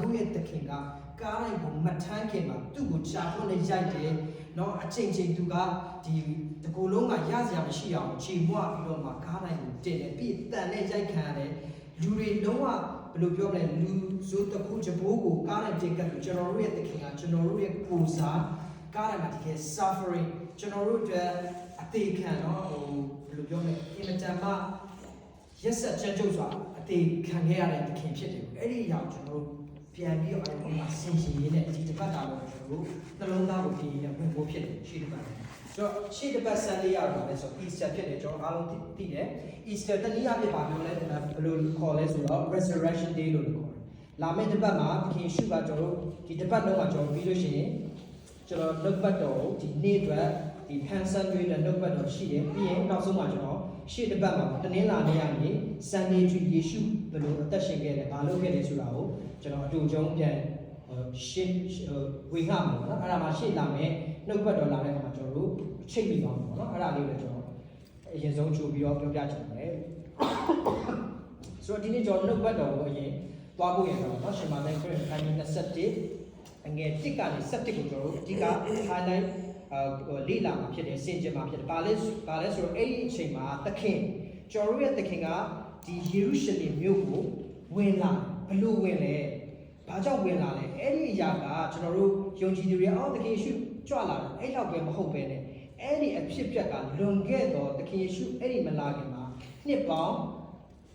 ငါတို့ရဲ့သခင်ကကားတိုင်းကိုမထမ်းခင်မှာသူ့ကိုချာဖွင့်နေရိုက်တယ်နော်အချိန်ချင်းသူကဒီတကူလုံးကရစရာမရှိအောင်ခြေမွပြီးတော့မှကားတိုင်းကိုတင်တယ်ပြီးတန်နဲ့ရိုက်ခံရတယ်လူတွေလုံးဝဘယ်လိုပြောမလဲလူဆိုတကူချဘိုးကိုကားတိုင်းတင်ကတ်လို့ကျွန်တော်တို့ရဲ့သခင်ကကျွန်တော်တို့ရဲ့ကိုယ်စားကားတိုင်းမှာတကယ် suffering ကျွန်တော်တို့အတွက်အသေးခံနော်ဟိုဘယ်လိုပြောမလဲအင်မတန်မှရက်ဆက်ကြမ်းကြုတ်စွာအသေးခံခဲ့ရတဲ့သခင်ဖြစ်တယ်။အဲ့ဒီအရာကိုကျွန်တော်တို့ ပြန်ပြီးတော့အဲ့ဒီမှာဆင်ခြင်ရင်းနဲ့ဒီတစ်ပတ်တာတော့ကျွန်တော်တို့နှလုံးသားကိုပြင်ရဝင်ဖို့ဖြစ်တယ်ရှေ့တစ်ပတ်။ဆိုတော့ရှေ့တစ်ပတ်ဆန်လေးရတော့လည်းဆို Easter ဖြစ်တယ်ကျွန်တော်အားလုံးသိသိတယ်။ Easter တနည်းအားဖြင့်ဘာပြောလဲဘယ်လိုခေါ်လဲဆိုတော့ Resurrection Day လို့ခေါ်တယ်။လာမယ့်တစ်ပတ်မှာသခင်ရှုကကျွန်တော်တို့ဒီတစ်ပတ်လုံးမှာကျွန်တော်ပြီးလို့ရှိရင်ကျွန်တော်နှုတ်ပတ်တော်ကိုဒီနေ့အတွက်ဒီ Hanson တွေနဲ့နှုတ်ပတ်တော်ရှိတယ်ပြီးရင်နောက်ဆုံးမှာကျွန်တော် ရှေ့တစ်ပတ်မှာတနင်္လာနေ့ကနေဆန်နေထီယေရှုဘယ်လိုအသက်ရှင်ခဲ့လဲဘာလုပ်ခဲ့လဲဆိုတာကိုကျွန်တော်အတူချုံပြန်ရှင်းဝေငှမှာပေါ့နော်အဲ့ဒါမှာရှေ့လာမယ်နှုတ်ဘတ်တော်လာတဲ့အခါမှာကျွန်တော်တို့ချိန်မိပါမယ်ပေါ့နော်အဲ့ဒါလေးကိုကျွန်တော်အရင်ဆုံးကြိုပြီးတော့ပြောပြချင်တယ်ဆိုတော့ဒီနေ့ကျွန်တော်နှုတ်ဘတ်တော်ကိုအရင်သွားဖို့ရတော့နော်ရှင်မာလဲခရစ်ခိုင်27အငယ်1ကနေ7ကိုကျွန်တော်တို့အဓိက highlight လေ့လာမှာဖြစ်တယ်စင်ကြင်မှာဖြစ်တယ်။ဘာလဲဘာလဲဆိုတော့အဲ့ဒီအချိန်မှာသခင်ကျော်တို့ရဲ့သခင်ကဒီယေရုရှလင်မြို့ကိုဝင်လာဘလို့ဝင်လဲ။ဘာကြောင့်ဝင်လာလဲ။အဲ့ဒီအရာကကျွန်တော်တို့ယုံကြည်သူတွေအော်သခင်ယေရှုကြွလာတယ်အဲ့လောက်ပဲမဟုတ်ပဲနဲ့အဲ့ဒီအဖြစ်ပြက်ကလွန်ခဲ့တော့သခင်ယေရှုအဲ့ဒီမလာခင်မှာနှစ်ပေါင်း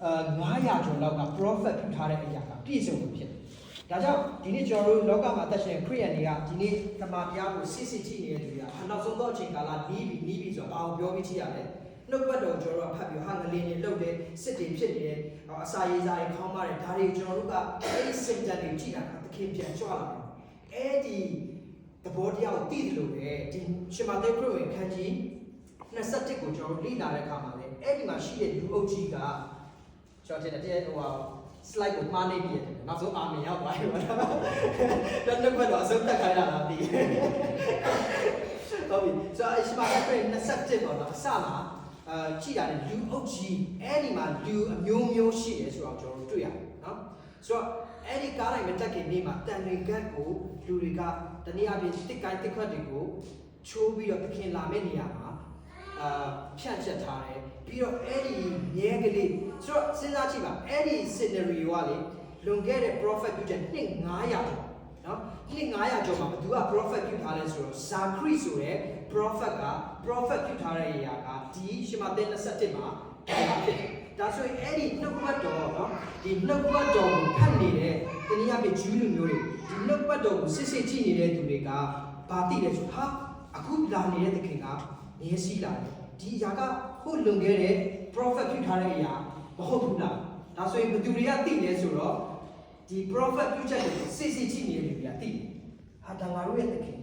အာ900ကျော်လောက်က prophet ထူထားတဲ့အရာကပြည့်စုံလို့ဖြစ်တယ်။ ဒါကြောင့်ဒီနေ့ကျွန်တော်တို့လောကမှာအသက်ရှင်ခရိယန်တွေကဒီနေ့တမန်တရားကိုစစ်စစ်ကြည့်နေတဲ့သူတွေကနောက်ဆုံးတော့အချိန်ကာလနီးပြီနီးပြီဆိုတော့အောင်ပြောပြီးကြည့်ရတယ်။နှုတ်ပတ်တော်ကျွန်တော်တို့ကဖတ်ပြီးဟာငလင်းတွေလှုပ်တယ်စစ်တွေဖြစ်နေတယ်အစာရေးစားတွေခေါင်းမတယ်ဒါတွေကျွန်တော်တို့ကအဲ့ဒီစင်တန်တွေကြည့်တာကသခင်ပြန်ကြွလာတယ်။အဲ့ဒီသဘောတရားကိုသိတယ်လို့ပဲဒီရှင်မသက်ခရစ်ဝင်ခန်းကြီး21ကိုကျွန်တော်တို့လေ့လာတဲ့အခါမှာလည်းအဲ့ဒီမှာရှိတဲ့လူအုပ်ကြီးကကျွန်တော်တင်တဲ့ဟိုဟာ slide ကိုမှားနေပြီတယ်နောက်ဆုံးအာမင်ရောက်သွားပြီပေါ့နော်။တော့တော့တော့အဆုံးတက်ခိုင်းတာလားဒီ။ဟုတ်ပြီ။ဆိုတော့အရှိမကပြည့်27ပေါ့နော်။အစမှာအာကြည့်ရတယ်လူအုပ်ကြီးအဲ့ဒီမှာလူအမျိုးမျိုးရှိတယ်ဆိုတော့ကျွန်တော်တို့တွေ့ရတယ်နော်။ဆိုတော့အဲ့ဒီကားလိုက်မတက်ခင်နေ့မှာတန်တွေကတ်ကိုလူတွေကတနည်းအားဖြင့်တစ်ကိုင်းတစ်ခွက်တွေကိုချိုးပြီးတော့သခင်လာမယ့်နေရာမှာ အာဖြန့်ချက်ထားတယ်ပြီးတော့အဲ့ဒီမြဲကလေးဆိုတော့စဉ်းစားကြည့်ပါအဲ့ဒီ scenario ကလေလွန်ခဲ့တဲ့ prophet ပြုချက်နှစ်900ကျော်နော်နှစ်900ကျော်မှာဘသူက prophet ပြုထားလဲဆိုတော့ဇာခရီဆိုတဲ့ prophet က prophet ပြုထားတဲ့အရာကဒီရှမသဲ27မှာဖြစ်တယ်ဒါဆိုရင်အဲ့ဒီနှုတ်ပတ်တော်နော်ဒီနှုတ်ပတ်တော်ကိုဖတ်နေတဲ့တနည်းအားဖြင့်ဂျူးလူမျိုးတွေဒီနှုတ်ပတ်တော်ကိုစစ်စစ်ကြည့်နေတဲ့သူတွေကဘာသိလဲဆိုဟာအခုလာနေတဲ့သခင်က မြဲစည်းလာတယ်ဒီအရာကဟိုလွန်ခဲ့တဲ့ prophet ပြုထားတဲ့အရာမဟုတ်ဘူးလားဒါဆိုရင်ဘသူတွေကသိလဲဆိုတော့ဒီ prophet ပြုချက်ကိုစစ်စစ်ကြည့်နေတဲ့လူတွေကသိတယ်ဟာဒါငါတို့ရဲ့သခင်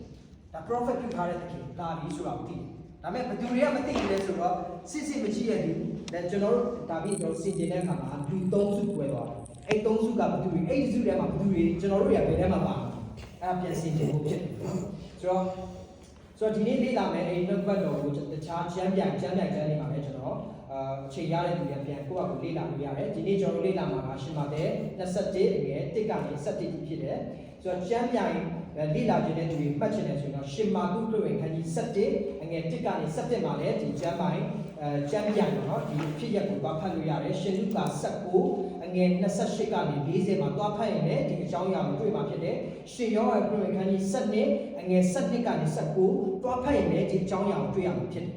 ဒါ prophet ပြုထားတဲ့သခင်ဒါပြီဆိုတာကိုသိတယ်ဒါပေမဲ့ဘသူတွေကမသိဘူးလဲဆိုတော့စစ်စစ်မကြည့်ရဘူးဒါကျွန်တော်တို့ဒါပြီးကျွန်တော်စင်ကြင်တဲ့အခါမှာလူ၃စု꿰သွားတယ်အဲ့၃စုကဘသူတွေအဲ့ဒီစုထဲမှာဘသူတွေကျွန်တော်တို့တွေကဘယ်ထဲမှာပါအဲ့ဒါပြန်စင်ကြင်ဖို့ဖြစ်တယ်ဆိုတော့ ဆိုတော့ဒီနေ့လေ့လာမယ်အဲ့နှုတ်ဘတ်တော်ကိုတခြားကျမ်းပြန်ကျမ်းပြန်ကျမ်းနေပါမယ်ကျွန်တော်အာချိန်ရတဲ့သူတွေပြန်ကိုယ့်အကူလေ့လာလို့ရတယ်ဒီနေ့ကျွန်တော်တို့လေ့လာမှာကရှင်ပါတဲ့21အငယ်1ကနေ7ဖြစ်တယ်ဆိုတော့ကျမ်းပြန်လေ့လာခြင်းတဲ့သူတွေမှတ်ချင်တယ်ဆိုရင်တော့ရှင်မာကုခရစ်ဝင်ခန်းကြီး7အငယ်1ကနေ7မှာလည်းဒီကျမ်းပိုင်းအဲကျမ်းပြန်တော့ဒီဖြစ်ရက်ကိုသွားဖတ်လို့ရတယ်ရှင်လုကာ19အ ငယ်28ကနေ40မှာသွားဖတ်ရင်လည်းဒီအကြောင်းအရာကိုတွေ့မှာဖြစ်တယ်ရှင်ယောဟန်ခရစ်ဝင်ခန်းကြီး7အငယ်7ကနေ19သွားဖတ်ရင်လည်းဒီအကြောင်းအရာကိုတွေ့ရမှာဖြစ်တယ်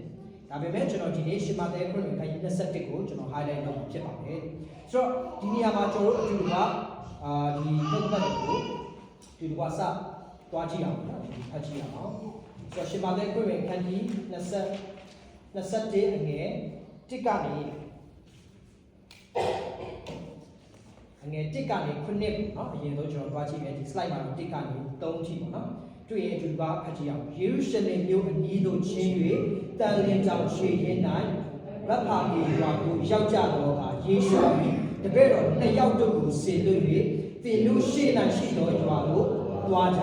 ဒါပေမဲ့ကျွန်တော်ဒီနေ့ရှင်မသက်ခရစ်ဝင်ခန်းကြီး21ကိုကျွန်တော် highlight လုပ်မှာဖြစ်ပါတယ်ဆိုတော့ဒီနေရာမှာကျွန်တော်တို့အတူတူကအာဒီပုဒ်ပတ်ကိုဒီလိုကစသွားကြည့်အောင်နော်ဖတ်ကြည့်အောင်ဆိုတော့ရှင်မသက်ခရစ်ဝင်ခန်းကြီး20 21အငယ်1ကနေ အငယ်1ကနေ9ပေါ့နော်အရင်ဆုံးကျွန်တော်တွားကြည့်မယ်ဒီ slide မှာတော့1ကနေ3ထိပေါ့နော်တွေ့ရင်အတူတူပါဖတ်ကြည့်အောင်ယေရုရှလင်မြို့အနီးသို့ချင်း၍တန်လင်းကြောင့်ရွှေရင်း၌ရဖာကြီးရွာကိုရောက်ကြတော့ကယေရှုသည်တပည့်တော်နှစ်ယောက်တို့ကိုဆေလွတ်၍သင်တို့ရှေ့၌ရှိသောရွာကိုတွားကြ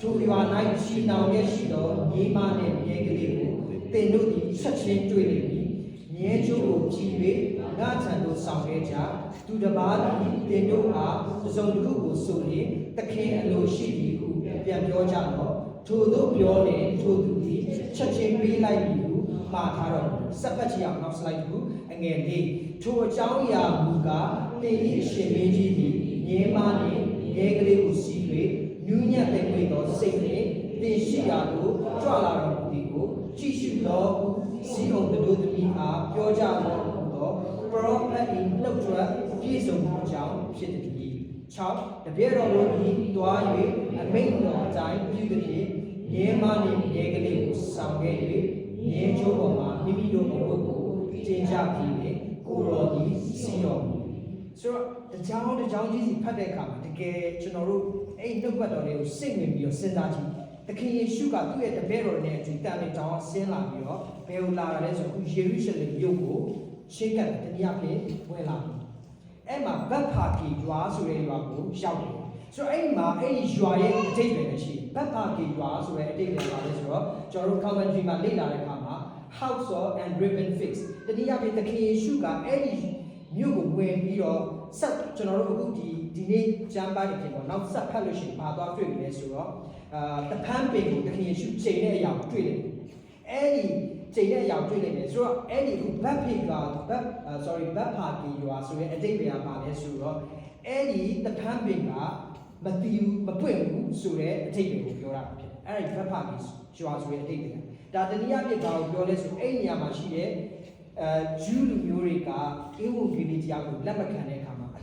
ထိုရွာ၌ရှိနောင်ရရှိသောညီမနှင့်မြေကလေးကိုသင်တို့သည်ချက်ချင်းတွေ့လိမ့်မည်မြ ရဲကျိုးကိုကြည်၍ငါထံသို့ဆောင်ခဲ့ကြသူတစ်ပါးသည်တင်တို့အားတစ်စုံတစ်ခုကိုဆိုလျင်သခင်အလိုရှိသည်ဟုပြန်ပြောကြတော့ထို့သောပြောလျင်ထိုသူသည်ချက်ချင်းပေးလိုက်ပြီဟုမှားထားတော့စက်ပတ်ချီအောင်နောက် slide တစ်ခုအငယ်လေးထိုအကြောင်းအရာမူကားတင်ဤအရှင်မင်းကြီးသည်ငြင်းမနှင့်ရဲကလေးကိုစီး၍နူးညံ့တဲ့ဝိသောစိတ်နှင့်တင်ရှိရာသို့ကြွလာတော်မူသည်ကိုကြည့်ရှုတော် စီအောင်တို့သမီးအားပြောကြတော်မူသော prophet in နှုတ်ထွက်ပြည့်စုံမှုကြောင့်ဖြစ်သည်6တပြည့်တော်တို့သည်တွား၍အမိန့်တော်အတိုင်းပြုသည်ဖြင့်ရဲမနှင့်ရဲကလေးကိုဆောင်ခဲ့၍ရဲချိုးပေါ်မှာမိမိတို့ကိုယ်ကိုကျင်းကြပြီးနှင့်ကိုတော်သည်စီတော်မူဆိုတော့တကြောင်တကြောင်ကြီးစီဖတ်တဲ့အခါမှာတကယ်ကျွန်တော်တို့အဲ့နှုတ်ပတ်တော်လေးကိုစိတ်ဝင်ပြီးတော့စဉ်းစားကြည့် သခင်ယေရှုကသူ့ရဲ့တပည့်တော်နဲ့အတူတန်တဲ့တောင်ဆင်းလာပြီးတော့ဘယ်ကိုလာရလဲဆိုတော့ယေရုရှလင်မြို့ကိုရှေ့ကတနည်းအားဖြင့်ဝင်လာတယ်အဲ့မှာဗတ်ဖာကီရွာဆိုတဲ့ရွာကိုရောက်တယ်ဆိုတော့အဲ့မှာအဲ့ဒီရွာရဲ့အတိတ်ပဲရှိဗတ်ဖာကီရွာဆိုတဲ့အတိတ်ပဲပါလဲဆိုတော့ကျွန်တော်တို့ commentary မှာလေ့လာတဲ့အခါမှာ house of and ribbon fix တနည်းအားဖြင့်သခင်ယေရှုကအဲ့ဒီမြို့ကိုဝင်ပြီးတော့ဆက်ကျွန်တော်တို့အခုဒီဒီနေ့ကျမ်းပိုင်းအပြင်ပေါ့နောက်ဆက်ဖတ်လို့ရှိရင်ပါသွားတွေ့ပြီလဲဆိုတော့ အာတပန်းပင်ကိုသခင်ယေရှုချိန်တဲ့အရာကိုတွေ့တယ်အဲ့ဒီချိန်တဲ့အရာကိုတွေ့နေတယ်ဆိုတော့အဲ့ဒီအခုဘတ်ဖေကဘတ် sorry ဘတ်ပါကီရွာဆိုတဲ့အတိတ်ပဲပါလဲဆိုတော့အဲ့ဒီတပန်းပင်ကမတီးဘူးမပွင့်ဘူးဆိုတဲ့အတိတ်ပဲကိုပြောတာဖြစ်တယ်အဲ့ဒီဘတ်ပါကီရွာဆိုတဲ့အတိတ်ပဲဒါတနည်းအားဖြင့်ဘာကိုပြောလဲဆိုအဲ့ဒီနေရာမှာရှိတဲ့အဲဂျူးလူမျိုးတွေကအင်းဝင်ဂေလီတရားကိုလက်မခံတဲ့အခါမှာအ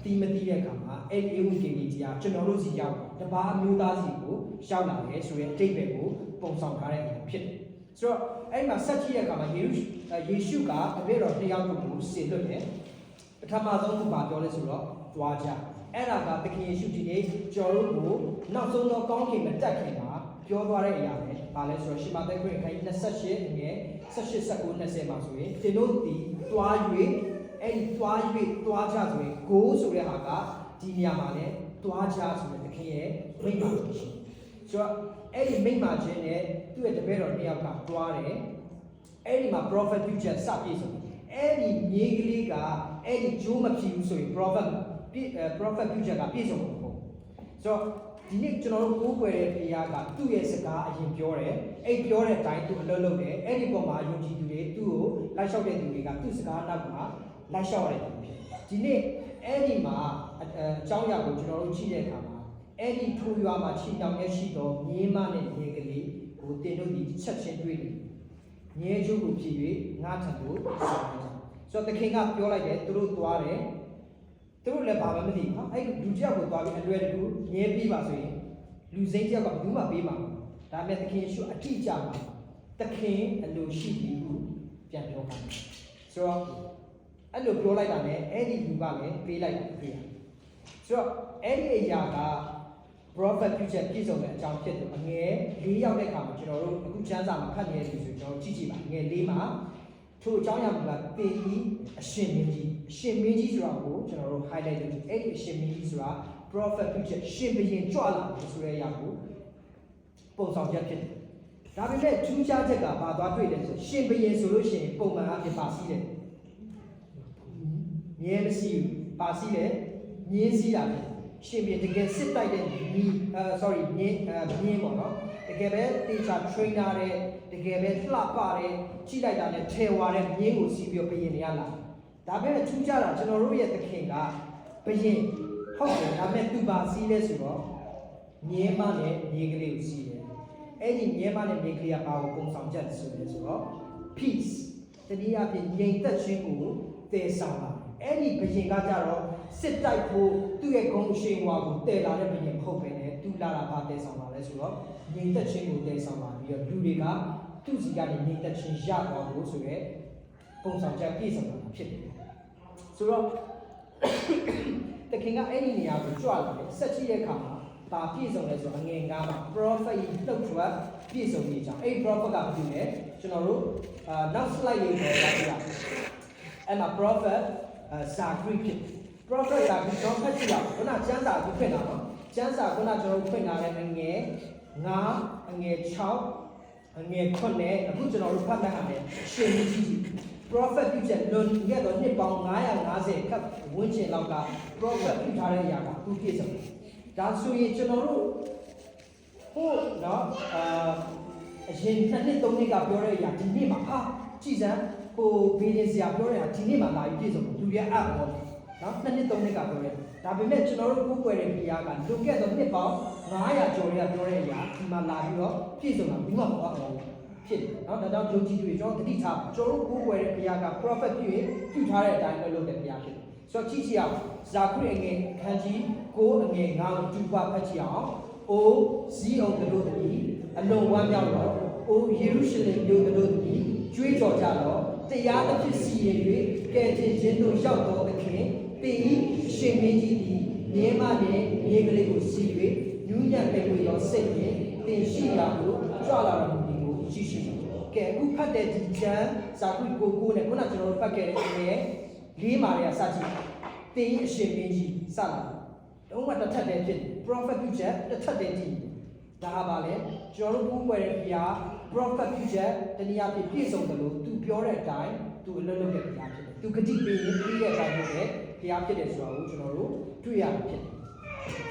တိမတိတဲ့အခါမှာအဲ့ဒီအင်းဝင်ဂေလီတရားကျွန်တော်တို့စီရောက်တပါးမျိုးသားစီကိုရောက်လာတယ်ဆိုတဲ့အတိတ်ပဲကိုပုံဆောင်ထားတဲ့အရာဖြစ်တယ်ဆိုတော့အဲ့မှာဆက်ကြည့်တဲ့အခါမှာယေရှုယေရှုကအဘိတော်တစ်ယောက်ကိုစေလွတ်တယ်ပထမဆုံးသူကပြောလဲဆိုတော့တွားကြအဲ့ဒါကသခင်ယေရှုဒီနေ့ကျော်တို့ကိုနောက်ဆုံးသောကောင်းကင်မတက်ခင်မှာပြောသွားတဲ့အရာပဲ။ဘာလဲဆိုတော့ရှမာသက်ခရစ်ခိုင်း28ငယ်18 19 20မှာဆိုရင်သင်တို့ဒီတွား၍ အဲ့ဒီတွား၍တွားကြဆိုရင် go ဆိုတဲ့ဟာကဒီနေရာမှာလဲတွားကြဆိုတဲ့သခင်ရဲ့မိန့်ပါလို့ရှိတယ်။ဆိုတော့အဲ့ဒီမိန့်ပါခြင်းနဲ့သူ့ရဲ့တပည့်တော်နှစ်ယောက်ကတွားတယ်။အဲ့ဒီမှာ prophet ပြုချက်စပြည့်စုံတယ်။အဲ့ဒီမြေကလေးကအဲ့ဒီဂျိုးမဖြစ်ဘူးဆိုရင် prophet ပြည့် prophet ပြုချက်ကပြည့်စုံမှာမဟုတ်ဘူး။ဆိုတော့ဒီနေ့ကျွန်တော်တို့ကိုးကွယ်တဲ့ဘုရားကသူ့ရဲ့စကားအရင်ပြောတယ်အဲ့ပြောတဲ့အတိုင်းသူအလုပ်လုပ်တယ်အဲ့ဒီပုံမှာယုံကြည်သူတွေသူ့ကိုလိုက်လျှောက်တဲ့သူတွေကသူ့စကားနောက်က လိုက်လျှောက်ရတယ်ဖြစ်ဒီနေ့အဲ့ဒီမှာအအကြောင်းအရာကိုကျွန်တော်တို့ကြည့်တဲ့အခါမှာအဲ့ဒီထိုးရွာမှာခြေတောင်နဲ့ရှိသောမြေမနဲ့ရေကလေးကိုတင်တို့ဒီချက်ချင်းတွေ့တယ်ငဲကျိုးကိုဖြစ်၍ငါထံသို့ဆောင်ကြဆိုတော့တခင်ကပြောလိုက်တယ်သူတို့သွားတယ်သူတို့လည်းဘာမှမသိဘူးဟာအဲ့လူကြောက်ကိုသွားပြီးအလွယ်တကူငဲပြီးပါဆိုရင်လူစိမ့်ကြောက်ကဘယ်သူမှပေးမှာမဟုတ်ဒါပေမဲ့သခင်ယေရှုအတိအကျမှာသခင်အလိုရှိသည်ဟုပြန်ပြောပါတယ်ဆိုတော့ အဲ့လိုပြောလိုက်တာနဲ့အဲ့ဒီလူကလည်းပေးလိုက်တာတွေ့ရတယ်ဆိုတော့အဲ့ဒီအရာက prophet ပြုချက်ပြည့်စုံတဲ့အကြောင်းဖြစ်တယ်အငယ်၄ရောက်တဲ့အခါမှာကျွန်တော်တို့အခုကျမ်းစာမှာဖတ်နေရပြီဆိုကျွန်တော်ကြည့်ကြည့်ပါငယ်၄မှာထို့အကြောင်းအရာကတေဤအရှင်မင်းကြီးအရှင်မင်းကြီးဆိုတာကိုကျွန်တော်တို့ highlight လုပ်ကြည့်အဲ့ဒီအရှင်မင်းကြီးဆိုတာ prophet ပြုချက်ရှင်ဘရင်ကြွလာတယ်ဆိုတဲ့အရာကိုပုံဆောင်ချက်ဖြစ်တယ်။ဒါပေမဲ့ထူးခြားချက်ကဘာသွားတွေ့လဲဆိုရှင်ဘရင်ဆိုလို့ရှိရင်ပုံမှန်အဖြစ်ပါစီးတယ်။ မြဲမရှိဘူး။ပါစီးတယ်။မြင်းစီးတာပဲ။ရှင်ဘရင်တကယ်စစ်တိုက်တဲ့မြင်းအဲ sorry မြင်းအဲမြင်းပေါ့နော်။တကယ်ပဲတေချာ trainer တဲ့တကယ်ပဲလှပတဲ့ကြီးလိုက်တာနဲ့ထဲဝါတဲ့မြင်းကိုစီးပြီးတော့ဘရင်တွေကလာ။ဒါပေမဲ့ထူးခြားတာကျွန်တော်တို့ရဲ့သခင်ကဘရင်ဟုတ်တယ်ဒါပေမဲ့သူပါစီးလဲဆိုတော့မြဲမနဲ့မြေကလေးကိုစီးတယ်အဲ့ဒီမြဲမနဲ့မြေကလေးကဘာကိုပုံဆောင်ချက်ဆိုလဲဆိုတော့ peace တနည်းအားဖြင့်ငြိမ်သက်ခြင်းကိုတည်ဆောင်တာ အဲ့ဒီဘုရင်ကကြတော့စစ်တိုက်ဖို့သူ့ရဲ့ဂုဏ်အရှိန်ဝါကိုတည်လာတဲ့ဘုရင်မဟုတ်ပဲနဲ့သူလာတာဘာတည်ဆောင်တာလဲဆိုတော့ငြိမ်သက်ခြင်းကိုတည်ဆောင်လာပြီးတော့လူတွေကသူ့စီကနေငြိမ်သက်ခြင်းရသွားဖို့ဆိုရဲပုံဆောင်ချက်ပြည့်စုံတာဖြစ်တယ်ဆိုတော့တခင်ကအဲ့ဒီနေရာကိုကြွလာတယ်ဆက်ကြည့်တဲ့အခါမှာဒါပြည့်စုံလဲဆိုတော့အငယ်ငါးမှာ prophet ကြီးနှုတ်ထွက်ပြည့်စုံနေကြအဲ့ prophet ကဘာလုပ်လဲကျွန်တော်တို့အာနောက် slide လေးပေါ်ပါကြည့်ရအောင်အဲ့မှာ prophet ဇာဂရိဖြစ် prophet ဇာဂရိတော့ဖတ်ကြည့်ရအောင်ခုနကျမ်းစာကိုဖွင့်လာနော်ကျမ်းစာခုနကျွန်တော်တို့ဖွင့်လာတဲ့အငယ်9အငယ်6အငယ်9နဲ့အခုကျွန်တော်တို့ဖတ်တဲ့ဟာနဲ့ရှင်ကြီးကြီး prophet ပြုချက်လွန်ခဲ့တော့နှစ်ပေါင်း950ခပ်ဝန်းကျင်လောက်က prophet ပြုထားတဲ့အရာကအခုပြည့်စုံတယ်ဒါဆိုရင်ကျွန်တော်တို့ဟိုနော်အာအရင်နှစ်နှစ်သုံးနှစ်ကပြောတဲ့အရာဒီနေ့မှာဟာကြည်စမ်း ဟိုဗီဒင်ဆရာပြောနေတာဒီနေ့မှလာပြီးပြည့်စုံလို့သူရဲ့အပ်တော့နော်နှစ်နှစ်သုံးနှစ်ကပြောတယ်ဒါပေမဲ့ကျွန်တော်တို့ကိုယ်ွယ်တဲ့နေရာကလွန်ခဲ့သောနှစ်ပေါင်း900ကျော်တွေကပြောတဲ့အရာဒီမှာလာပြီးတော့ပြည့်စုံတာဘူးမှမဟုတ်အောင်ဖြစ်တယ်နော်ဒါကြောင့်ယုံကြည်သူတွေကျွန်တော်တတိထားကျွန်တော်တို့ကိုယ်ွယ်တဲ့နေရာက prophet ပြည့်ပြည့်ထားတဲ့အတိုင်းပဲလုပ်တဲ့နေရာဖြစ်တယ်ဆိုတော့ကြည့်ချင်အောင်ဇာကုရဲ့ငယ်ခန်းကြီးကိုအငယ်ငါကိုတူပါဖတ်ချင်အောင်အိုဇီးအောင်တို့သည်အလုံးဝမ်းမြောက်တော့အိုယေရုရှလင်မြို့တို့သည်ကြွေးကြော်ကြတော့ တရားတစ်ဖြစ်စီရင်၍ကဲတင်ခြင်းတို့ရောက်တော်သခင်တင်ဤရှင်မင်းကြီးသည်မြဲမနဲ့မြေကလေးကိုစီ၍ညူးညံ့ပဲကိုရောစိတ်ဖြင့်တင်ရှိရာကိုကြွလာတော်မူသည်ကိုရှိရှိကဲအခုဖတ်တဲ့ဒီကျမ်းဇာကုကိုကိုနဲ့ခုနကျွန်တော်တို့ဖတ်ခဲ့တဲ့အငယ်လေးမာရီယာစကြည့်တင်ဤအရှင်မင်းကြီးစလာတော့မှတစ်ထပ်တည်းဖြစ်တယ် prophet ပြုချက်တစ်ထပ်တည်းကြည့် ဒါဟာပါလေကျွန်တော်တို့ကိုယ်ွယ်တဲ့ဘုရား prophet ပြုချက်တနည်းအားဖြင့်ပြည့်စုံတယ်လို့သူပြောတဲ့အတိုင်းသူအလုပ်လုပ်တဲ့ဘုရားဖြစ်တယ်သူဂတိပေးရင်ပြီးတဲ့အတိုင်းလုပ်တဲ့ဘုရားဖြစ်တယ်ဆိုတာကိုကျွန်တော်တို့တွေ့ရမှာဖြစ်တယ်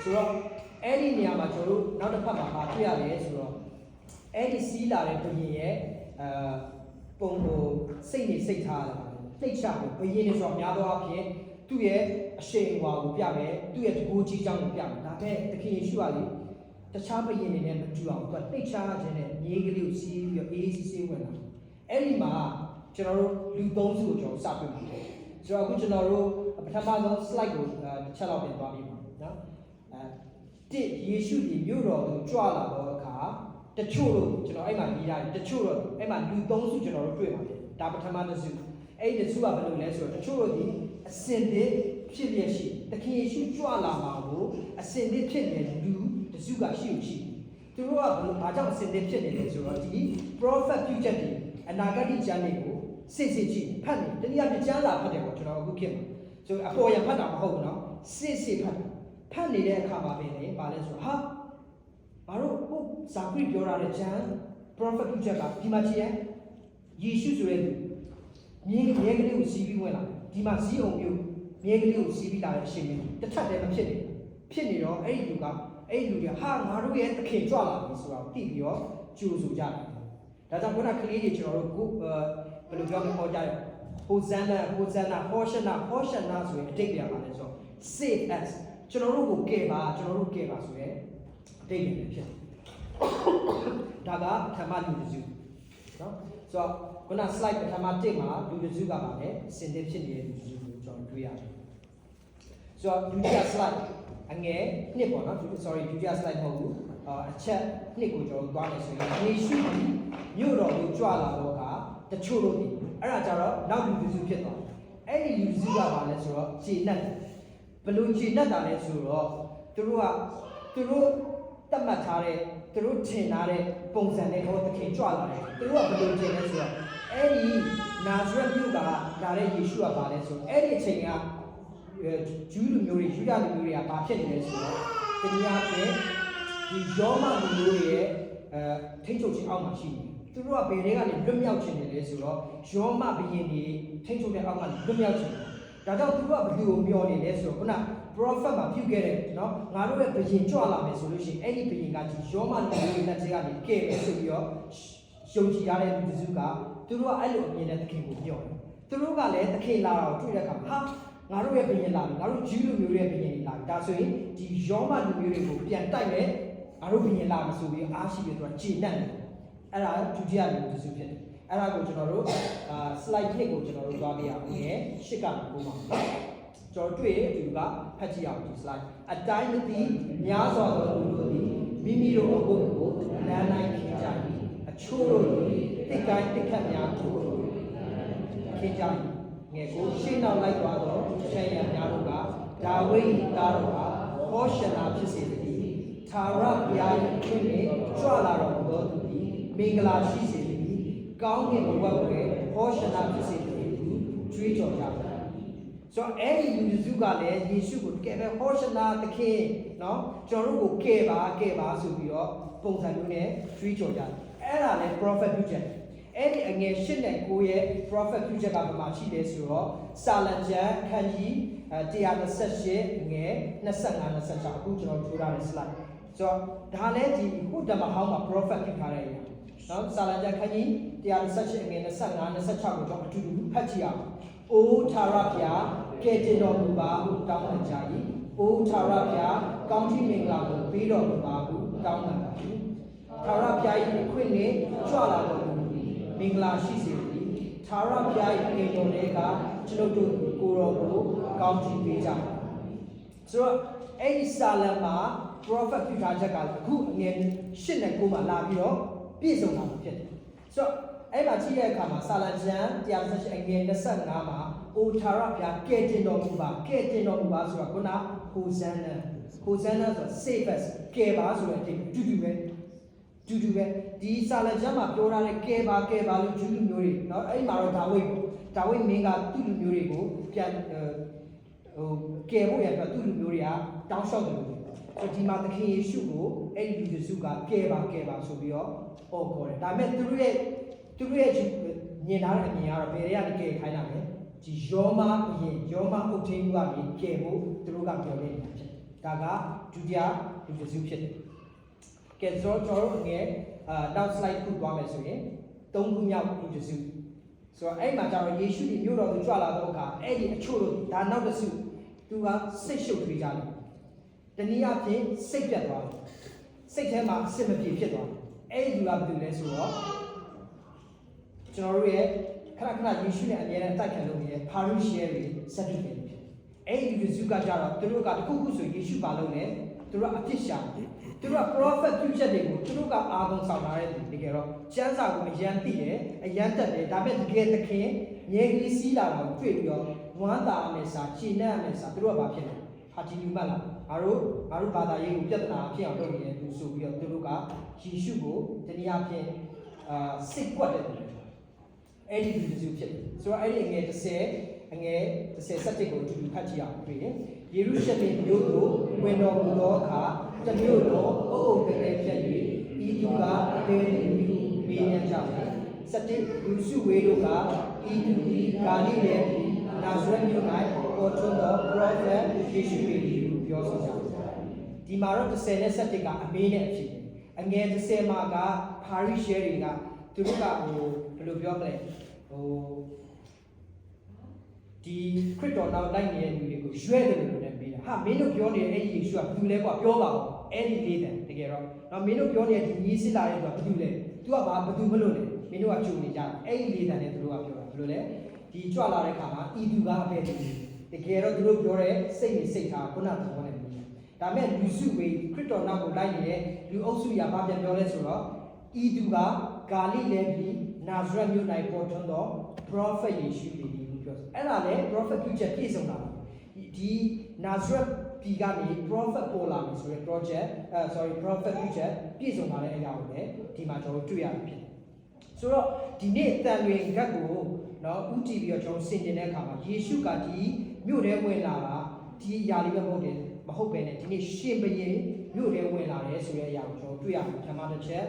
ဆိုတော့အဲ့ဒီနေရာမှာကျွန်တော်တို့နောက်တစ်ဖက်မှာပါတွေ့ရတယ်ဆိုတော့အဲ့ဒီစီးလာတဲ့ဘုရင်ရဲ့အာပုံကိုစိတ်နေစိတ်ထားရတာပါနှိတ်ချဖို့ဘုရင်နေဆိုတော့များသောအားဖြင့်သူ့ရဲ့အရှိန်အဝါကိုပြမယ်သူ့ရဲ့တကူကြီးကြောင်းကိုပြမယ်ဒါတဲ့သခင်ယေရှုကလေ တခြားဘုရင်တွေနဲ့မတူအောင်သူကနှိတ်ချခြင်းနဲ့မြေကလေးကိုစီးပြီးတော့အေးစီးစီးဝင်လာအဲ့ဒီမှာကျွန်တော်တို့လူသုံးစုကိုကျွန်တော်စတွေ့မှာဆိုတော့အခုကျွန်တော်တို့ပထမဆုံး slide ကိုတစ်ချက်လောက်ပြန်သွားပြီးပါနော်အဲတစ်ယေရှုဒီမြို့တော်ကိုကြွလာတော့အခါတချို့တို့ကျွန်တော်အဲ့မှာရေးထားတယ်တချို့တော့အဲ့မှာလူသုံးစုကျွန်တော်တို့တွေ့မှာဖြစ်ဒါပထမတစ်စုအဲ့ဒီတစ်စုကဘယ်လိုလဲဆိုတော့တချို့တို့ဒီအစင်သစ်ဖြစ်လျက်ရှိသခင်ယေရှုကြွလာမှာကိုအစင်သစ်ဖြစ်နေတဲ့လူ တစ်စုကရှိလို့ရှိသူတို့ကဘယ်လိုဘာကြောင့်အစင်သစ်ဖြစ်နေလဲဆိုတော့ဒီ prophet ပြုချက်တွေအနာဂတ်ကျမ်းတွေကိုစစ်စစ်ကြည့်ဖတ်နေတနည်းအားဖြင့်ကျမ်းစာဖတ်တယ်ပေါ့ကျွန်တော်အခုခေတ်မှာဆိုအပေါ်ရဖတ်တာမဟုတ်ဘူးเนาะစစ်စစ်ဖတ်တယ်ဖတ်နေတဲ့အခါမှာပဲလေဘာလဲဆိုတော့ဟာဘာလို့ဟိုဇာခရီပြောရတဲ့ကျမ်း prophet ပြုချက်ကဒီမှာကြည့်ရင်ယေရှုဆိုတဲ့သူမြေမြေကလေးကိုစီးပြီးဝင်လာဒီမှာစီးအောင်မျိုးမြေကလေးကိုစီးပြီးလာတဲ့အရှင်ကြီးတစ်ထပ်တည်းမဖြစ်နေဖြစ်နေတော့အဲ့ဒီလူက အဲ့ဒီလူကဟာငါတို့ရဲ့သခင်ကြွလာပြီဆိုတော့သိပြီးတော့ကြိုဆိုကြတယ်ဒါကြောင့်ခုနကလေးတွေကျွန်တော်တို့ကိုဘယ်လိုပြောမလဲဟောကြတယ်ဟိုဇန်နာဟိုဇန်နာဟောရှနာဟောရှနာဆိုရင်အတိတ်ပြန်ပါလဲဆိုတော့ save us ကျွန်တော်တို့ကိုကယ်ပါကျွန်တော်တို့ကယ်ပါဆိုရဲအတိတ်ပြန်ဖြစ်ဒါကပထမလူတစုနော်ဆိုတော့ခုန slide ပထမတစ်မှာလူတစုကပါလေစင်တဲ့ဖြစ်နေတဲ့လူတစုကိုကျွန်တော်တွေ့ရတယ်ဆိုတော့ဒုတိယ slide အငယ်နှစ်ပေါ့နော် sorry ဒုတိယ slide မဟုတ်ဘူးအာအချက်နှစ်ကိုကျွန်တော်သွားမယ်ဆိုရင်ယေရှုမြို့တော်ကိုကြွလာတော့ကတချို့လို့ဒီအဲ့ဒါကြတော့နောက်လူတစုဖြစ်သွားတယ်အဲ့ဒီလူတစုကပါလဲဆိုတော့ခြေနဲ့ဘယ်လိုခြေနဲ့တာလဲဆိုတော့သူတို့ကသူတို့တတ်မှတ်ထားတဲ့သူတို့ထင်ထားတဲ့ပုံစံနဲ့ဟောသခင်ကြွလာတယ်သူတို့ကဘယ်လိုထင်လဲဆိုတော့အဲ့ဒီနာဇရက်မြို့ကလာတဲ့ယေရှုကပါလဲဆိုတော့အဲ့ဒီအချိန်ကအဲ ဂျူးလူမျိုးတွေယူဒလူမျိုးတွေကဘာဖြစ်နေလဲဆိုတော့တရားဖြင့်ဒီယောမလူမျိုးတွေရဲ့အဲထိတ်ချုပ်ခြင်းအောက်မှာရှိနေတယ်သူတို့ကဘယ်တွေကနေလွတ်မြောက်ခြင်းနေလဲဆိုတော့ယောမဘယင်တွေထိတ်ချုပ်တဲ့အောက်ကနေလွတ်မြောက်ခြင်းဒါကြောင့်သူတို့ကဘယ်လိုမျောနေလဲဆိုတော့ခုန prophet မှာပြုခဲ့တဲ့เนาะငါတို့ရဲ့ဘယင်ကြွလာမယ်ဆိုလို့ရှိရင်အဲ့ဒီဘယင်ကဒီယောမလူမျိုးတွေလက်ထဲကနေကဲမယ်ဆိုပြီးတော့ယုံကြည်ရတဲ့လူစုကသူတို့ကအဲ့လိုအမြင်နဲ့သခင်ကိုပြောတယ်သူတို့ကလည်းသခင်လာတော့တွေ့တဲ့အခါဟာ ငါတို့ရဲ့ဘယင်လာပြီငါတို့ဂျူးလူမျိုးရဲ့ဘယင်လာပြီဒါဆိုရင်ဒီယောမလူမျိုးတွေကိုပြန်တိုက်မယ်ငါတို့ဘယင်လာပြီဆိုပြီးအားရှိပြီးတော့ခြေနှံ့တယ်အဲ့ဒါဒုတိယလူစုဖြစ်တယ်အဲ့ဒါကိုကျွန်တော်တို့အာ slide 1ကိုကျွန်တော်တို့သွားပြရအောင်ငယ်ရှစ်ကပို့ပါကျွန်တော်တွေ့ဒီကဖတ်ကြည့်အောင်ဒီ slide အတိုင်းမသိများစွာသောလူတို့သည်မိမိတို့အဖို့ကိုလမ်းလိုက်ခင်ကြ၏အချို့တို့သည်တိတ်ကိုင်းတိတ်ခတ်များကိုခင်ကြ၏ ငယ်ကိုရှင်းနောက်လိုက်သွားသောဆံရံများတို့ကဒါဝိဒ်သားတို့ကဟောရှနာဖြစ်စေသည်သာရဘုရား၏ခင်နှင့်ကြွလာတော်မူသောသူသည်မင်္ဂလာရှိစေသည်ကောင်းကင်ဘဝကိုဟောရှနာဖြစ်စေသည်ဟုကြွေးကြော်ကြတယ်ဆိုတော့အဲ့ဒီလူစုကလည်းယေရှုကိုကဲပဲဟောရှနာသခင်เนาะကျွန်တော်တို့ကိုကဲပါကဲပါဆိုပြီးတော့ပုံစံမျိုးနဲ့ကြွေးကြော်ကြတယ်အဲ့ဒါလည်း prophet ပြုချက် အဲ့ဒီအငယ်၈နဲ့9ရဲ့ prophet ပြုချက်ကဘာမှရှိတယ်ဆိုတော့စာလံကျမ်းခန်းကြီး128ငယ်25 26အခုကျွန်တော်ထိုးထားတဲ့ slide ဆိုတော့ဒါလည်းဒီခုဓမ္မဟောင်းမှာ prophet ပြုထားတဲ့အရာနော်စာလံကျမ်းခန်းကြီး128ငယ်25 26ကိုကျွန်တော်အတူတူဖတ်ကြည့်အောင်အိုးသာရဖျားကဲတင်တော်မူပါဟုတောင်းပန်ကြ၏အိုးသာရဖျားကောင်းချီးမင်္ဂလာကိုပေးတော်မူပါဟုတောင်းပန်ပါ၏သာရဖျား၏အခွင့်နဲ့ကြွလာတော် မူမင်္ဂလာရှိစေသည်သာရဖျား၏နေတော်တွေကကျွန်ုပ်တို့ကိုယ်တော်ကိုကောင်းချီးပေးကြပါဆိုတော့အဲ့ဒီစာလံမှာ prophet ပြုထားချက်ကအခုအငယ်၈နဲ့9မှာလာပြီးတော့ပြည့်စုံတာဖြစ်တယ်ဆိုတော့အဲ့မှာကြည့်တဲ့အခါမှာစာလံကျမ်း138အငယ်25မှာအိုထာရဗျာကဲတင်တော်မူပါကဲတင်တော်မူပါဆိုတာခုနဟိုဇန်နာဟိုဇန်နာဆိုတာ save us ကဲပါဆိုတဲ့အတိတ်တူတူပဲ တူတူပဲဒီစာလံကျမ်းမှာပြောထားတဲ့ကဲပါကဲပါလို့ဂျူးလူမျိုးတွေเนาะအဲ့ဒီမှာတော့ဒါဝိတ်ပေါ့ဒါဝိတ်မင်းကသူ့လူမျိုးတွေကိုပြန်ဟိုကဲဖို့ရအတွက်သူ့လူမျိုးတွေကတောင်းလျှောက်တယ်လို့ဆိုဒီမှာသခင်ယေရှုကိုအဲ့ဒီလူယေရှုကကဲပါကဲပါဆိုပြီးတော့ဟောခေါ်တယ်ဒါပေမဲ့သူတို့ရဲ့သူတို့ရဲ့မြင်ထားတဲ့အမြင်ကတော့ဘယ်တွေကနေကဲခိုင်းတာလဲဒီယောမအရင်ယောမအုပ်ထိန်းမှုကနေကဲဖို့သူတို့ကပြောနေနေတာဖြစ်တယ်ဒါကဒုတိယလူယေရှုဖြစ်တယ် ကဲဆိုတော့ကျွန်တော်တို့ငယ်အာနောက် slide ခုသွားမယ်ဆိုရင်သုံးခုမြောက်လူယေရှုဆိုတော့အဲ့မှာကျတော့ယေရှုဒီမြို့တော်ကိုကြွလာတော့အခါအဲ့ဒီအချို့တို့ဒါနောက်တစ်စုသူကစိတ်ရှုပ်ထွေးကြတယ်တနည်းအားဖြင့်စိတ်ပြတ်သွားတယ်စိတ်ထဲမှာအစစ်မပြေဖြစ်သွားတယ်အဲ့ဒီလူကဘာလုပ်လဲဆိုတော့ကျွန်တော်တို့ရဲ့ခဏခဏယေရှုနဲ့အမြဲတမ်းတိုက်ခံလို့နေတဲ့ parishioner တွေစက်တူတယ်ဖြစ်အဲ့ဒီလူစုကကြတော့သူတို့ကတခုခုဆိုယေရှုပါလို့လေ သူတို့ကအဖြစ်ရှာတယ်သူတို့က prophet ပြုချက်တွေကိုသူတို့ကအာဘုံဆောင်လာတဲ့လူတကယ်တော့ကျမ်းစာကိုအယံသိတယ်အယံတက်တယ်ဒါပေမဲ့တကယ်သခင်ငယ်ကလေးစီးလာတာကိုတွေ့ပြီးတော့ဝမ်းသာအမယ်စာခြေနဲ့အမယ်စာသူတို့ကဘာဖြစ်လဲဟာဒီလူမှတ်လားငါတို့ငါတို့ဘာသာရေးကိုပြဿနာဖြစ်အောင်လုပ်နေတယ်သူဆိုပြီးတော့သူတို့ကယေရှုကိုတနည်းအားဖြင့်အာစိတ်ကွက်တဲ့သူအဲ့ဒီလူစုဖြစ်တယ်ဆိုတော့အဲ့ဒီအငယ်30အငယ်30စက်တစ်ကိုအတူတူဖတ်ကြည့်အောင်တွေ့ရင် ယေရုရှလင်မြို့သို့ဝင်တော်မူသောအခါတမျိုးတော်အုပ်အုပ်တကယ်ဖြစ်၍ဤသူကတဲလူမေးမြန်းကြတယ်စက်တစ်လူစုဝေးတို့ကဤသူဒီဂါလိရဲ့နာဇရက်မြို့၌ပေါ်ထွန်းသော prophet ယေရှုပေတည်းဟုပြောဆိုကြတယ်ဒီမှာတော့30နဲ့7ကအမေးနဲ့အဖြစ်အငယ်30မှာက parish share တွေကသူတို့ကဟိုဘယ်လိုပြောမလဲဟိုဒီခရစ်တော်နောက်လိုက်နေတဲ့လူတွေကိုရွဲ့တယ်လို့လည်းမေးတာ ဟာမင်းတို့ပြောနေတဲ့အဲ့ဒီယေရှုကဘယ်သူလဲကွာပြောပါဦးအဲ့ဒီလေးတန်တကယ်တော့တော့မင်းတို့ပြောနေတဲ့ဒီညီးစစ်လာတဲ့သူကဘယ်သူလဲ तू ကဘာဘယ်သူမလို့လဲမင်းတို့ကကြုံနေကြတယ်အဲ့ဒီလေးတန်နဲ့သူတို့ကပြောတာဘယ်လိုလဲဒီကြွလာတဲ့ခါမှာဤသူကအပဲတူတကယ်တော့သူတို့ပြောတဲ့စိတ်နဲ့စိတ်ထားခုနကပြောနေတယ်ဒါမဲ့လူစုဝေးခရစ်တော်နောက်ကိုလိုက်နေတဲ့လူအုပ်စုရဘာပြန်ပြောလဲဆိုတော့ဤသူကဂါလိလဲပြီးနာဇရက်မြို့၌ပေါ်ထွန်းသော prophet ယေရှုပေသည်ဟုပြောဆိုအဲ့ဒါလေ prophet ပြုချက်ပြည့်စုံတာ ဒီနာဇရက်ပြည်ကနေ prophet ပေါ်လာမယ်ဆိုရယ် project အဲ sorry prophet project ပြည့်စုံလာတဲ့အရာကိုလည်းဒီမှာကျွန်တော်တွေ့ရမှာဖြစ်တယ်။ဆိုတော့ဒီနေ့တန်လွင်ရက်ကိုနော်ဥတီပြီးတော့ကျွန်တော်ဆင်တင်တဲ့အခါမှာယေရှုကဒီမြို့ထဲဝင်လာတာဒီຢာလေးပဲမဟုတ်တယ်မဟုတ်ပဲねဒီနေ့ရှင်ဘရင်မြို့ထဲဝင်လာတယ်ဆိုတဲ့အရာကိုကျွန်တော်တွေ့ရမှာပထမတစ်ချက်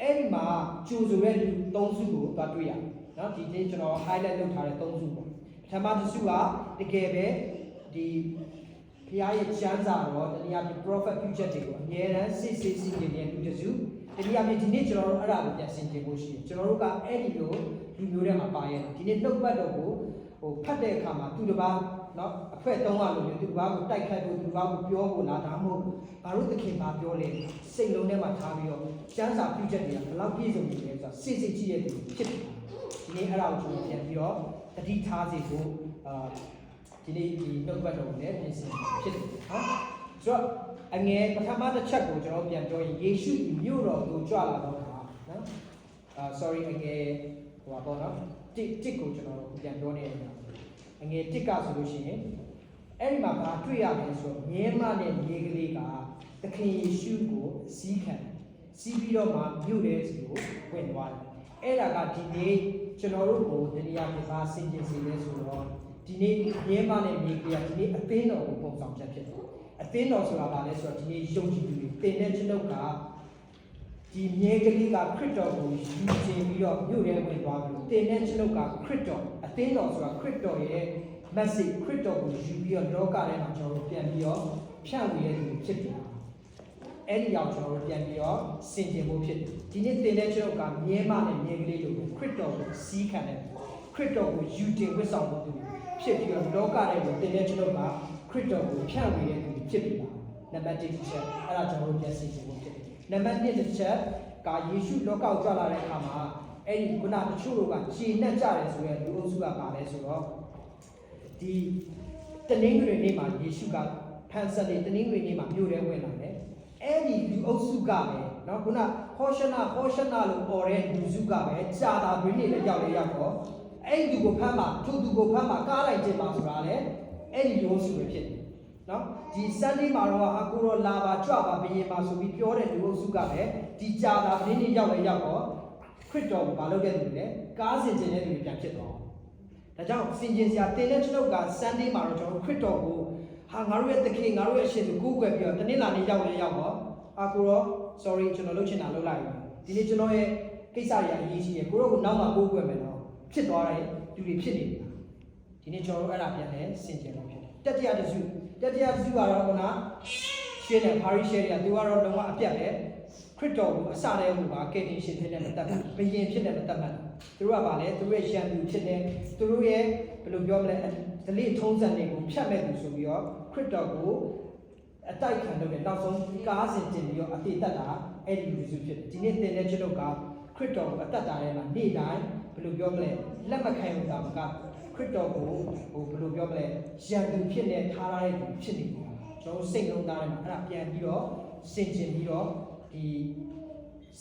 အဲ့ဒီမှာကြိုဆိုတဲ့လူသုံးစုကိုသွားတွေ့ရနော်ဒီနေ့ကျွန်တော် highlight လုပ်ထားတဲ့သုံးစုပေါ့ပထမတစ်စုကတကယ်ပဲ ဒီဖခင်ရဲ့ကျမ်းစာတော့တနည်းအားဖြင့် prophet ပြုချက်တွေကိုအမြဲတမ်းစစ်စစ်စစ်နေတဲ့လူတစ်စုတနည်းအားဖြင့်ဒီနေ့ကျွန်တော်တို့အဲ့ဒါကိုပြန်ဆင်ခြင်ဖို့ရှိတယ်ကျွန်တော်တို့ကအဲ့ဒီလိုလူမျိုးတွေမှာပါရဲ့ဒီနေ့နှုတ်ပတ်တော်ကိုဟိုဖတ်တဲ့အခါမှာသူတစ်ပါးเนาะအဖက်သုံးရလို့မျိုးသူတစ်ပါးကိုတိုက်ခိုက်ဖို့သူတစ်ပါးကိုပြောဖို့လားဒါမှမဟုတ်ဘာလို့သခင်ဘာပြောလဲစိတ်လုံးထဲမှာထားပြီးတော့ကျမ်းစာပြုချက်တွေကဘယ်လောက်ပြည့်စုံနေလဲဆိုတာစစ်စစ်ကြည့်ရတဲ့ဖြစ်တယ်ဒီနေ့အဲ့ဒါကိုကျွန်တော်ပြန်ပြီးတော့တတိထားစေဖို့အာ ဒီနေ့ဒီနှုတ်ပတ်တော်ကိုလည်းပြင်ဆင်ဖြစ်တယ်နော်ဆိုတော့အငယ်ပထမတစ်ချက်ကိုကျွန်တော်ပြန်ပြောရင်ယေရှုမြို့တော်ကိုကြွလာတော့ခါနော်အာ sorry အငယ်ဟိုပါပေါ့နော်တစ်တစ်ကိုကျွန်တော်ပြန်ပြောနေတယ်အငယ်တစ်ကဆိုလို့ရှိရင်အဲ့ဒီမှာဘာတွေ့ရလဲဆိုတော့မြဲမတဲ့မြေကလေးကသခင်ယေရှုကိုစီးခံစီးပြီးတော့မှမြို့ထဲစီကိုဝင်သွားတယ်အဲ့ဒါကဒီနေ့ကျွန်တော်တို့ကိုတရားပြပါဆင်ခြင်စေလဲဆိုတော့ ဒီနေ့မြဲမတဲ့မြေကလေးကဒီနေ့အသင်းတော်ကိုပုံဆောင်ချက်ဖြစ်တယ်အသင်းတော်ဆိုတာဘာလဲဆိုတော့ဒီနေ့ယုံကြည်သူတွေတင်တဲ့ကျွန်ုပ်ကဒီမြဲကလေးကခရစ်တော်ကိုယူခြင်းပြီးတော့မြို့ထဲဝင်သွားပြီးတင်တဲ့ကျွန်ုပ်ကခရစ်တော်အသင်းတော်ဆိုတာခရစ်တော်ရဲ့ message ခရစ်တော်ကိုယူပြီးတော့လောကထဲမှာကျွန်တော်တို့ပြန်ပြီးတော့ဖြန့်ဝေရတဲ့လူဖြစ်တယ်အဲ့ဒီရောက်ကျွန်တော်တို့ပြန်ပြီးတော့ဆင်ခြင်ဖို့ဖြစ်တယ်ဒီနေ့တင်တဲ့ကျွန်ုပ်ကမြဲမနဲ့မြဲကလေးတို့ကိုခရစ်တော်ကိုစီးခံတယ်ခရစ်တော်ကိုယူတင်ဝတ်ဆောင်ဖို့သူ ဖြစ်ပြီးတော့လောကထဲကိုတင်တဲ့ကျွန်ုပ်ကခရစ်တော်ကိုဖြန့်ဝေရတဲ့လူဖြစ်ပြီလားနံပါတ်1တစ်ချက်အဲ့ဒါကျွန်တော်တို့ပြန်ဆင်ခြင်ဖို့ဖြစ်တယ် နံပါတ်1တစ်ချက်ကယေရှုလောကကိုကြွလာတဲ့အခါမှာအဲ့ဒီခုနတချို့တို့ကခြေနဲ့ကြတယ်ဆိုရင်လူအုပ်စုကပါလဲဆိုတော့ဒီတနင်္ဂနွေနေ့မှာယေရှုကဖန်ဆတ်တဲ့တနင်္ဂနွေနေ့မှာမြို့ထဲဝင်လာတယ်အဲ့ဒီလူအုပ်စုကပဲเนาะခုနဟောရှနာဟောရှနာလို့ပေါ်တဲ့လူစုကပဲကြာတာဘင်းနေလည်းရောက်လေရောက်တော့ အဲ့ဒီလူကိုဖမ်းမှာထိုသူကိုဖမ်းမှာကားလိုက်ခြင်းပါဆိုတာလေအဲ့ဒီလူအုပ်စုပဲဖြစ်တယ်နော်ဒီ Sunday မှာတော့အကူရောလာပါကြွပါဘယင်ပါဆိုပြီးပြောတဲ့လူအုပ်စုကပဲဒီကြာတာနင်းနေရောက်လဲရောက်တော့ခရစ်တော်ကိုမလုပ်တဲ့လူတွေကားစင်ကျင်တဲ့လူတွေပြန်ဖြစ်သွားဒါကြောင့်စင်ကျင်စရာတင်တဲ့ကျွန်ုပ်က Sunday မှာတော့ကျွန်တော်ခရစ်တော်ကိုဟာငါတို့ရဲ့သခင်ငါတို့ရဲ့အရှင်ကိုကိုးကွယ်ပြီးတော့တနေ့လာနေ့ရောက်လဲရောက်တော့အကူရော sorry ကျွန်တော်လုပ်ချင်တာလုပ်လိုက်ပါဒီနေ့ကျွန်တော်ရဲ့ကိစ္စတွေအရေးကြီးတယ်ကိုရောကိုနောက်မှကိုးကွယ်မယ်တော့ ဖြစ်သွားတဲ့လူတွေဖြစ်နေပြီလားဒီနေ့ကျွန်တော်တို့အဲ့ဒါပြန်လဲဆင်ခြင်လို့ဖြစ်တယ်တတိယတစ်စုတတိယတစ်စုကတော့ခုနရှင်းတဲ့ပါရီရှယ်တွေကသူကတော့လုံးဝအပြတ်ပဲခရစ်တော်ကိုအစတည်းကပါကယ်တင်ရှင်ဖြစ်တဲ့မတတ်ဘူးဘယင်ဖြစ်တဲ့မတတ်မှန်သူတို့ကပါလေသူတို့ရဲ့ရှံသူဖြစ်တဲ့သူတို့ရဲ့ဘယ်လိုပြောမလဲဒလိထုံးစံတွေကိုဖြတ်မဲ့သူဆိုပြီးတော့ခရစ်တော်ကိုအတိုက်ခံလုပ်တယ်နောက်ဆုံးကားစင်တင်ပြီးတော့အသေးတက်တာအဲ့ဒီလူစုဖြစ်တယ်ဒီနေ့သင်တဲ့ကျွန်ုပ်ကခရစ်တော်ကိုအသက်တာထဲမှာနေ့တိုင်း ဘယ်လိုပြောမလဲလက်မခံဘူးတာမက ခရစ်တော်ကိုဟိုဘယ်လိုပြောမလဲရန်သူဖြစ်နေထားရတဲ့သူဖြစ်နေတယ်ကျွန်တော်စိတ်လုံးသားထဲမှာအဲ့ဒါပြန်ပြီးတော့စင်ကျင်ပြီးတော့ဒီ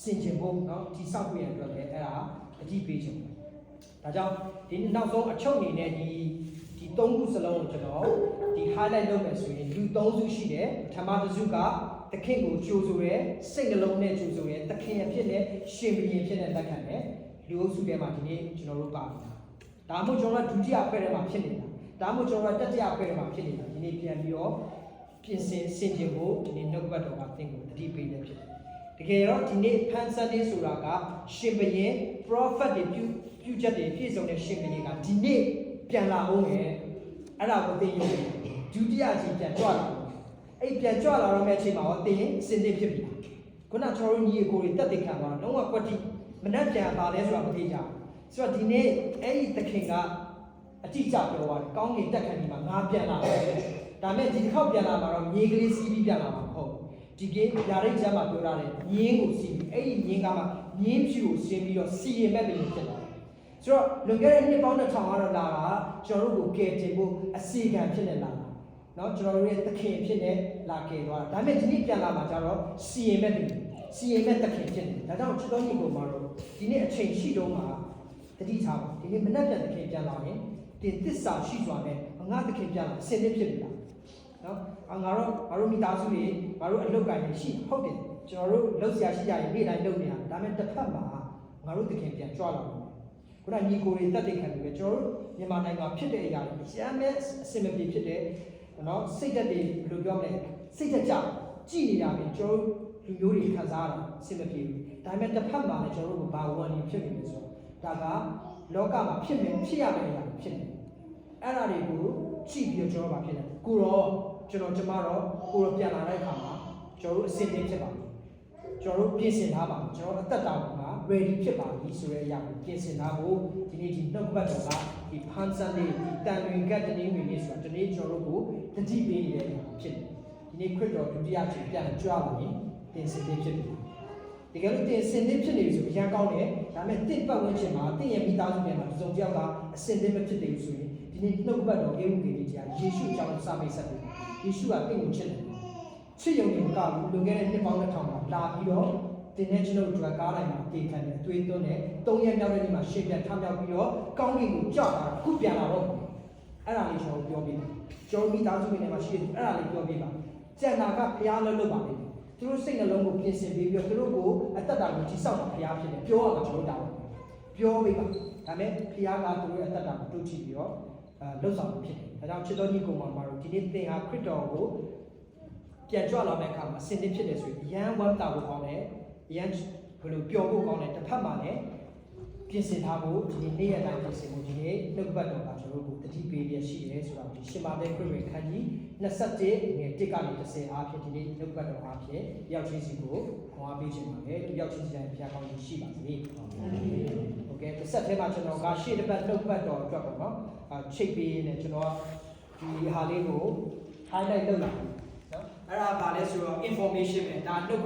စင်ကျင်ဖို့เนาะဒီစောက်ပြရအတွက်လည်းအဲ့ဒါအကြည့်ပေးချင်တယ်ဒါကြောင့်ဒီနောက်ဆုံးအချုပ်အနေနဲ့ဒီဒီသုံးခုစလုံးကိုကျွန်တော်ဒီ highlight လုပ်မယ်ဆိုရင်လူသုံးစုရှိတယ်ပထမတစ်စုကသခင်ကိုကြိုးဆိုရဲစိတ်နှလုံးနဲ့ကြိုးဆိုရဲသခင်အဖြစ်နဲ့ရှင်ဘုရင်ဖြစ်တဲ့လက်ခံတယ် လူအုပ်စုထဲမှာဒီနေ့ကျွန်တော်တို့ပါပြီဒါမှမဟုတ်ကျွန်တော်ကဒုတိယအဖွဲ့ထဲမှာဖြစ်နေတာဒါမှမဟုတ်ကျွန်တော်ကတတိယအဖွဲ့ထဲမှာဖြစ်နေတာဒီနေ့ပြန်ပြီးတော့ပြင်ဆင်ဆင်ခြင်ဖို့ဒီနေ့နှုတ်ကပတ်တော်ကသင်ကိုတတိပေးနေဖြစ်တယ်တကယ်တော့ဒီနေ့ဖန်ဆန်နေဆိုတာကရှင်ဘရင် prophet တွေပြုပြုချက်တွေပြည့်စုံတဲ့ရှင်ဘရင်ကဒီနေ့ပြန်လာအောင်ရဲ့အဲ့ဒါကိုသိရုံဒုတိယအချိန်ပြန်ကြွလာအောင်အဲ့ပြန်ကြွလာတော့မယ့်အချိန်မှာတော့သင်စင်စစ်ဖြစ်ပြီခုနကျွန်တော်တို့ညီအကိုတွေတက်တဲ့ခံသွားတော့လုံးဝကွက်တိ မနှက်ပြန်ပါလဲဆိုတာမသိကြဘူး ဆိုတော့ဒီနေ့အဲ့ဒီသခင်ကအတိအကျပြောသွားတယ်ကောင်းကင်တက်ခံဒီမှာငါပြန်လာတယ်ဒါမဲ့ဒီတစ်ခေါက်ပြန်လာမှာတော့မြေကလေးစီးပြီးပြန်လာမှာမဟုတ်ဒီကိယာရိတ်ကျမ်းမှာပြောထားတယ်မြင်းကိုစီးပြီးအဲ့ဒီမြင်းကမှမြင်းဖြူကိုဆင်းပြီးတော့စီရင်မဲ့ပြင်ဖြစ်လာတယ်ဆိုတော့လွန်ခဲ့တဲ့နှစ်ပေါင်း2000ကတော့လာတာကျွန်တော်တို့ကိုကယ်တင်ဖို့အစီအကံဖြစ်နေလာတာเนาะကျွန်တော်တို့ရဲ့သခင်ဖြစ်နေလာကယ်သွားတာဒါမဲ့ဒီနေ့ပြန်လာမှာကျတော့စီရင်မဲ့ပြင် စီရင်မဲ့သခင်ဖြစ်နေတယ်ဒါကြောင့်ချစ်တော်ညီကိုမှာတော့ဒီနေ့အချိန်ရှိတော့မှာတတိထားပါဒီနေ့မနှက်ပြန်သခင်ပြန်လာရင်တင်သစ္စာရှိစွာနဲ့ငါသခင်ပြန်လာအစင်းသစ်ဖြစ်ပြီလားနော်အငါတို့ငါတို့မိသားစုတွေငါတို့အလုပ်ကိုင်တွေရှိဟုတ်တယ်ကျွန်တော်တို့လုပ်ဆရာရှိကြရင်နေ့တိုင်းလုပ်နေတာဒါပေမဲ့တစ်ဖက်မှာငါတို့သခင်ပြန်ကြွလာတယ်ခုနညီကိုတွေတက်တဲ့ခံတွေပဲကျွန်တော်တို့မြန်မာနိုင်ငံဖြစ်တဲ့အရာတွေရမ်းမဲ့အစင်မပြေဖြစ်တယ်နော်စိတ်သက်တွေဘယ်လိုပြောမလဲစိတ်သက်ကြကြည်နေတာပဲကျွန်တော်တို့ လူမျိုးတွေခံစားရတာအစင်မပြေဘူးဒါပေမဲ့တစ်ဖက်မှာလည်းကျွန်တော်တို့ကဘာဝန်နေဖြစ်နေလဲဆိုတော့ဒါကလောကမှာဖြစ်မယ်ဖြစ်ရမယ့်အရာတွေဖြစ်နေအဲ့ဒါတွေကိုကြည့်ပြီးတော့ကျွန်တော်ဗာဖြစ်တယ်ကိုတော့ကျွန်တော်ကျမတော့ကိုတော့ပြန်လာတဲ့အခါမှာကျွန်တော်တို့အစင်သင်ဖြစ်ပါပြီကျွန်တော်တို့ပြင်ဆင်ထားပါပြီကျွန်တော်အသက်တာမှာ ready ဖြစ်ပါပြီဆိုတဲ့အရာကိုပြင်ဆင်ထားဖို့ဒီနေ့ဒီနှုတ်ပတ်တော်ကဒီဖန်ဆန်လေးဒီတန်တွင်ကတ်တနည်းဝင်လေးဆိုတာဒီနေ့ကျွန်တော်တို့ကိုတတိပေးနေတဲ့အရာဖြစ်တယ်ဒီနေ့ခရစ်တော်ဒုတိယချိန်ပြန်ကြွလာရ င်ပြင်ဆင်ခြင်းဖြစ်တယ်တကယ်လို့တင်စင်သစ်ဖြစ်နေပြီဆိုအရင်ကောင်းတယ်ဒါပေမဲ့တင့်ပတ်ဝန်းကျင်မှာတင့်ရဲ့မိသားစုထဲမှာတစ်စုံတစ်ယောက်ကအစင်သစ်မဖြစ်သေးဘူးဆိုရင်ဒီနေ့နှုတ်ပတ်တော်အေဝံဂေလိတရားယေရှုအကြောင်းစာမိတ်ဆက်တယ်ယေရှုကတင့်ကိုချစ်တယ်ချစ်ယုံနေမကဘူးလွန်ခဲ့တဲ့နှစ်ပေါင်း2000မှာလာပြီးတော့တင်တဲ့ကျွန်ုပ်တို့ကားတိုင်းမှာတည်ခံတယ်အသွေးသွင်းတယ်သုံးရက်မြောက်တဲ့နေ့မှာရှေ့ပြန်ထမြောက်ပြီးတော့ကောင်းကင်ကိုကြောက်တာခုပြန်လာတော့အဲ့ဒါလေးကျွန်တော်ပြောပြတယ်ကျွန်တော်မိသားစုတွေထဲမှာရှိတယ်အဲ့ဒါလေးပြောပြပါကျန်တာကဖျားလို့လုပ်ပါလိမ့်မယ် သူတို့စိတ်နှလုံးကိုပြင်ဆင်ပေးပြီးတော့သူတို့ကိုအသက်တာကိုကြီးစောက်တာဘုရားဖြစ်တယ်ပြောရမှာကျွန်တော်တောင်းတယ်ပြောပေးပါဒါပေမဲ့ဘုရားကသူတို့ရဲ့အသက်တာကိုတို့ကြည့်ပြီးတော့အဲလှုပ်ဆောင်ဖြစ်တယ်ဒါကြောင့်ချစ်တော်ညီကောင်မတို့ဒီနေ့သင်ဟာခရစ်တော်ကိုပြန်ကြွလာမယ့်အခါမှာအစင်သစ်ဖြစ်တယ်ဆိုရင်ရန်ဝမ်းတာကိုကောင်းတယ်အရန်ဘယ်လိုပျော်ဖို့ကောင်းတယ်တစ်ဖက်မှာလည်း ပြင်ဆင်ထားဖို့ဒီနေ့နေ့ရက်တိုင်းပြင်ဆင်ဖို့ဒီနေ့နှုတ်ပတ်တော်ကကျွန်တော်တို့တတိပေးရရှိရဲဆိုတာဒီရှင်မာသဲခရစ်ဝင်ခန်းကြီး27ငွေ1ကနေ30အားဖြင့်ဒီနေ့နှုတ်ပတ်တော်အားဖြင့်ရောက်ချင်းစီကိုခေါ်အားပေးခြင်းပါလေရောက်ချင်းစီတိုင်းဘုရားကောင်းကြီးရှိပါစေ။ဟုတ်ကဲ့တစ်ဆက်ထဲမှာကျွန်တော်ကရှေ့တစ်ပတ်နှုတ်ပတ်တော်အတွက်ပေါ့နော်။ချိတ်ပေးနေကျွန်တော်ဒီဟာလေးကို highlight လုပ်လာတယ်နော်။အဲ့ဒါဗာလဲဆိုတော့ information ပဲဒါနှုတ်